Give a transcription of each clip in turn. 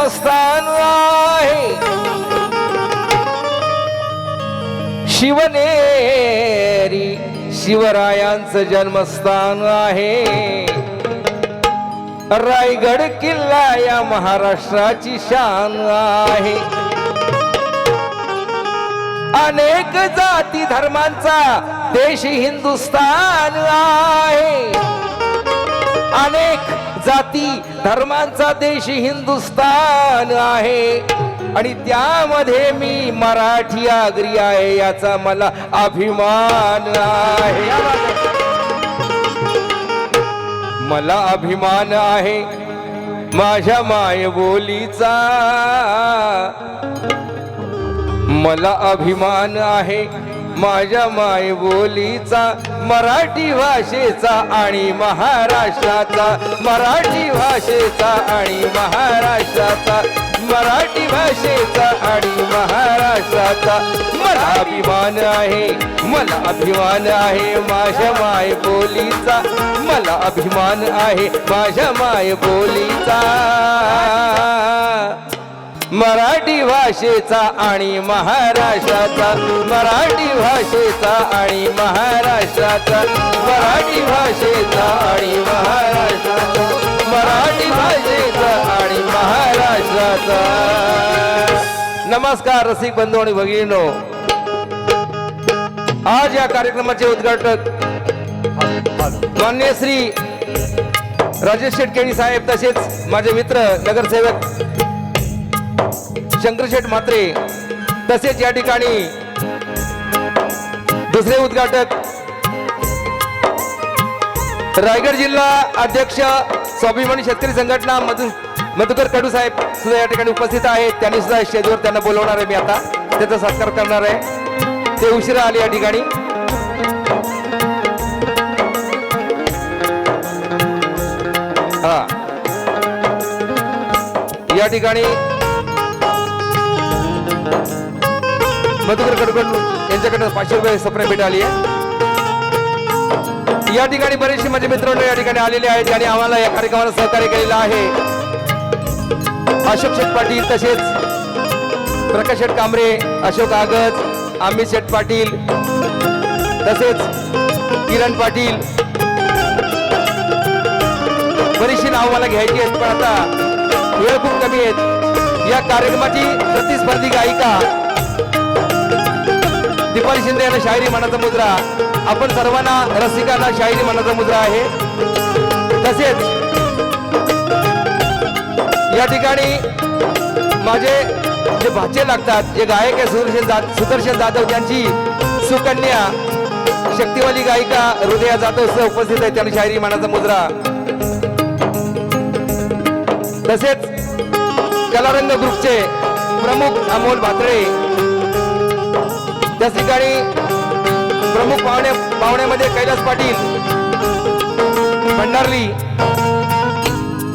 जन्मस्थान आहे. शिवनेरी शिवरायांचं जन्मस्थान आहे. रायगड किल्ला या महाराष्ट्राची शान आहे. अनेक जाती धर्मांचा देश हिंदुस्तान आहे. अनेक जाती धर्मांचा देश हिंदुस्तान आहे. आणि त्यामध्ये मी मराठी आगरी आहे याचा मला अभिमान आहे. मला अभिमान आहे माझ्या मायबोलीचा मला अभिमान आहे माझ्या मायबोलीचा मराठी भाषेचा आणि महाराष्ट्राचा. मराठी भाषेचा आणि महाराष्ट्राचा मराठी भाषेचा आणि महाराष्ट्राचा. मला अभिमान आहे मला अभिमान आहे माझ्या मायबोलीचा मला अभिमान आहे माझ्या मायबोलीचा मराठी भाषेचा आणि महाराष्ट्राचा. मराठी भाषेचा आणि महाराष्ट्राचा. मराठी भाषेचा आणि महाराष्ट्राचा. मराठी भाषेचा आणि महाराष्ट्राचा. नमस्कार रसिक बंधू आणि भगिनीनो. आज या कार्यक्रमाचे उद्घाटक मान्य श्री राजेश शेटकेणी साहेब तसेच माझे मित्र नगरसेवक शंकरशेठ म्हात्रे. तसेच या ठिकाणी दुसरे उद्घाटक रायगड जिल्हा अध्यक्ष स्वाभिमानी शेतकरी संघटना मधु मधुकर कडू साहेब सुद्धा या ठिकाणी उपस्थित आहेत. त्यांनी सुद्धा स्टेजवर त्यांना बोलवणार आहे मी आता. त्याचा सत्कार करणार आहे. ते उशिरा आले या ठिकाणी. हा. या ठिकाणी मधुकर कडकड यांच्याकडनं पाचशे रुपये स्वप्न भेट आली आहे. या ठिकाणी बरेचसे माझे मित्रांनो या ठिकाणी आलेले आहेत आणि आम्हाला या कार्यक्रमाला सहकार्य केलेलं आहे. अशोक शेठ पाटील तसेच प्रकाश शेठ कांबरे अशोक आगत अमित शेठ पाटील तसेच किरण पाटील. बरीचशी नाव मला घ्यायची आहेत पण आता वेळ खूप कमी आहेत. या कार्यक्रमाची प्रतिस्पर्धी गायिका दीपाली शिंदे यांना शायरी मनाचा मुद्रा. आपण सर्वांना रसिकांना शायरी मनाचा मुद्रा आहे. तसेच या ठिकाणी माझे जे भाचे लागतात जे गायक आहे सुदर्शन जा सुदर्शन जाधव त्यांची सुकन्या शक्तिवाली गायिका हृदया जाधव उपस्थित आहे त्यांनी शायरी मनाचा मुद्रा. तसेच कलारंग ग्रुपचे प्रमुख अमोल भात्रे. त्याच ठिकाणी प्रमुख पाहुणे पाहुण्यामध्ये कैलास पाटील भंडारली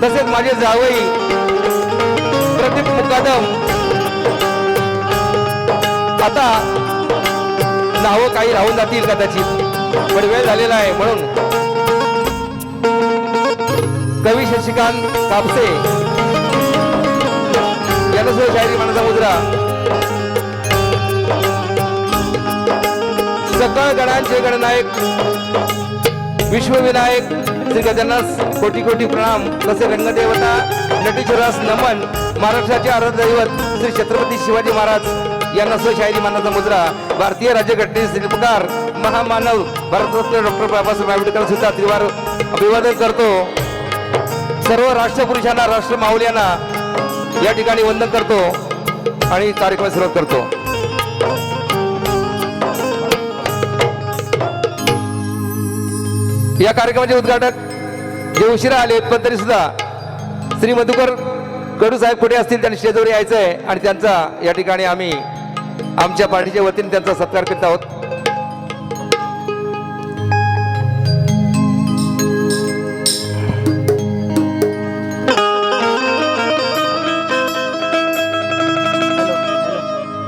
तसेच माझे जावई प्रदीप मुकादम. आता नावं काही राहून जातील कदाचित पण वेळ झालेला आहे म्हणून. कवी शशिकांत कापसे. यांना शायरी मनाचा मुद्रा? सकळ गणांचे गणनायक विश्वविनायक श्री गजानस कोटी कोटी प्रणाम. तसे रंगदेवता नटेश्वरास नमन महाराष्ट्राचे आराध्यदैवत श्री छत्रपती शिवाजी महाराज यांना स्वशाहिरी मानाचा मुद्रा. भारतीय राज्यघटनेचे शिल्पकार महामानव भारतरत्न डॉक्टर बाबासाहेब आंबेडकर सुद्धा त्रिवार अभिवादन करतो. सर्व राष्ट्रपुरुषांना राष्ट्र माऊल्यांना या ठिकाणी वंदन करतो आणि कार्यक्रम सुरुवात करतो. या कार्यक्रमाचे उद्घाटक जे उशिरा आले पण तरी सुद्धा श्री मधुकर कडू साहेब कुठे असतील त्यांनी शेजारी यायचं आहे आणि त्यांचा या ठिकाणी आम्ही आमच्या पार्टीच्या वतीने त्यांचा सत्कार करत आहोत.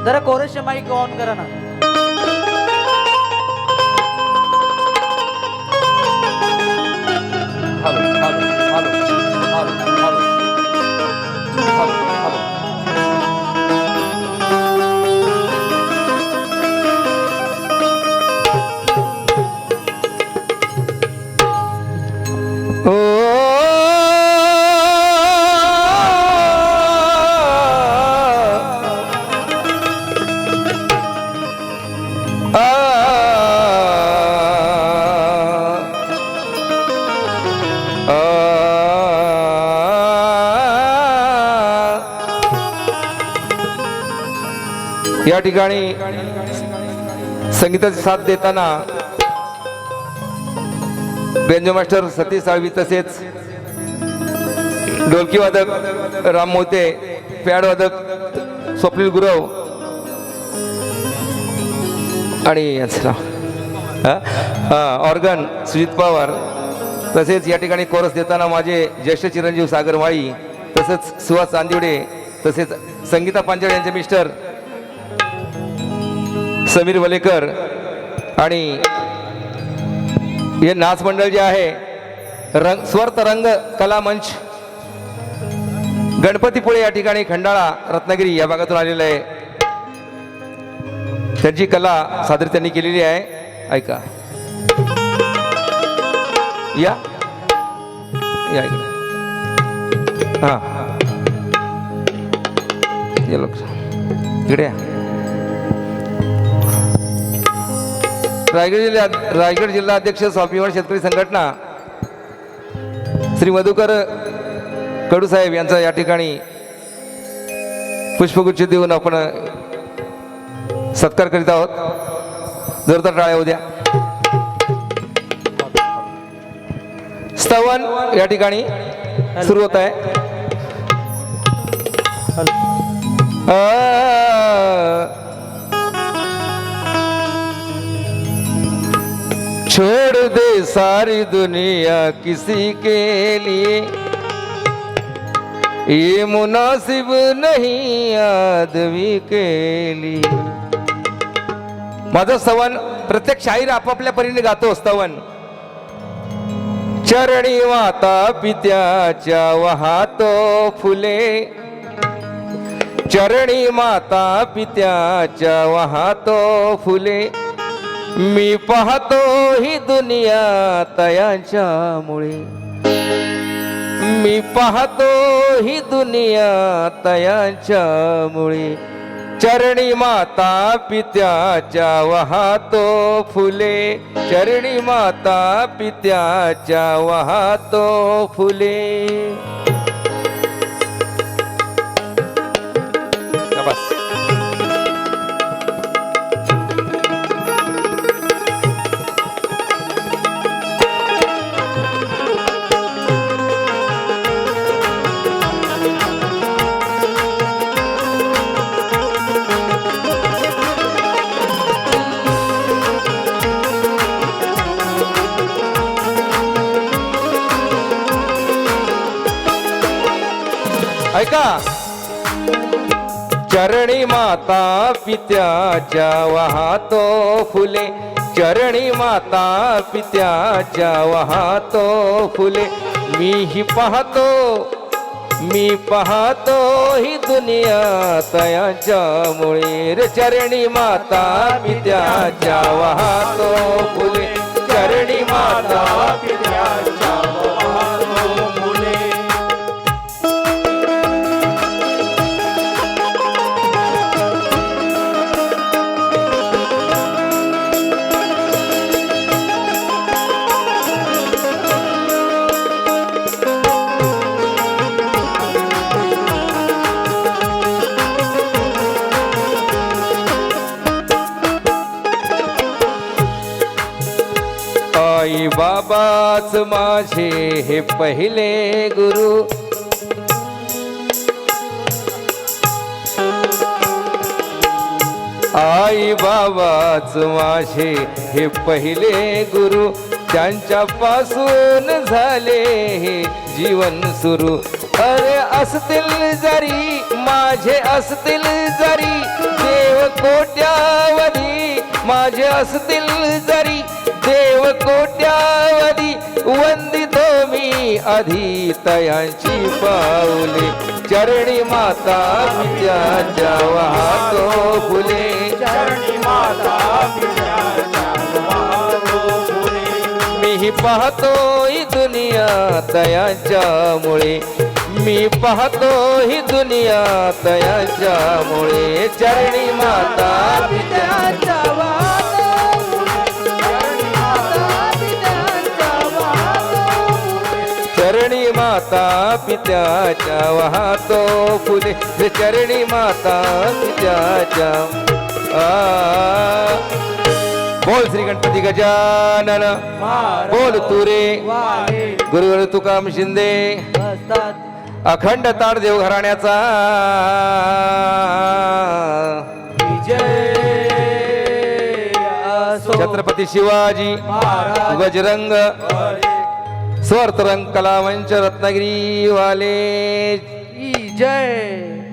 जरा कोरेशचे माईक ऑन करा ना. या ठिकाणी संगीताची साथ देताना बेंजो मास्टर सतीश साळवी तसेच ढोलकीवादक राम मोते पॅडवादक स्वप्नील गुरव आणि ऑर्गन सुजित पवार तसेच या ठिकाणी कोरस देताना माझे ज्येष्ठ चिरंजीव सागर माळी तसेच सुहास चांदिवडे तसेच संगीता पांजळ यांचे मिस्टर समीर वलेकर आणि हे नाच मंडळ जे आहे रंग स्वर्त रंग कला मंच गणपतीपुळे या ठिकाणी खंडाळा रत्नागिरी या भागातून आलेलं आहे. त्यांची कला सादर त्यांनी केलेली आहे. ऐका. या. या इकडे. हा. या लोक इकडे या. रायगड जिल्हा रायगड जिल्हा अध्यक्ष स्वाभिमान शेतकरी संघटना श्री मधुकर कडू साहेब यांचा या ठिकाणी पुष्पगुच्छ देऊन आपण सत्कार करीत आहोत. जोरदार टाळ्या उद्या स्तवन या ठिकाणी सुरू होत आहे. छोड़ दे सारी दुनिया किसी के लिए। ये मुनासिब नहीं आदमी के लिए। माझं सवन प्रत्येक शाहीर आपापल्या परीने गातो स्तवन चरणी माता पित्याच्या वाहतो फुले। चरणी माता पित्याच्या वाहतो फुले। मी पाहतो ही दुनिया तयांच्यामुळे. मी पाहतो ही दुनिया तयांच्यामुळे. चरणी माता पित्याच्या वाहतो फुले. चरणी माता पित्याच्या वाहतो फुले. ऐका. चरणी माता पित्याच्या वाहतो फुले. चरणी माता पित्याच्या वाहतो फुले. मीही पाहतो मी पाहतो ही दुनिया तयाच्यामुळे. रे चरणी माता पित्याच्या वाहतो फुले. बाबाच माझे हे पहिले गुरु. आई बाबाच माझे हे पहिले गुरु. त्यांच्यापासून झाले हे जीवन सुरू. अरे असतील जरी माझे असतील जरी. देव कोट्यावधी माझे असतील जरी. देव कोट्यावधी वंदितो मी आधी तयांची पाऊले. चरणी माता विद्याच्या वाहतो फुले. चरणी माता पित्याच्या मीही पाहतो ही दुनिया तयाच्या मुळे. मी पाहतो ही दुनिया तयाच्या मुळे. चरणी माता पित्याच्या वाहतो फुले. चरणी माता पित्याच्या. बोल श्री गणपती गजानन. बोल तुरे. गुरुवर तुकाम शिंदे. अखंड ताड देव घराण्याचा छत्रपती शिवाजी. बजरंग स्वर्तरंग कलावंच रत्नागिरी वाले जय।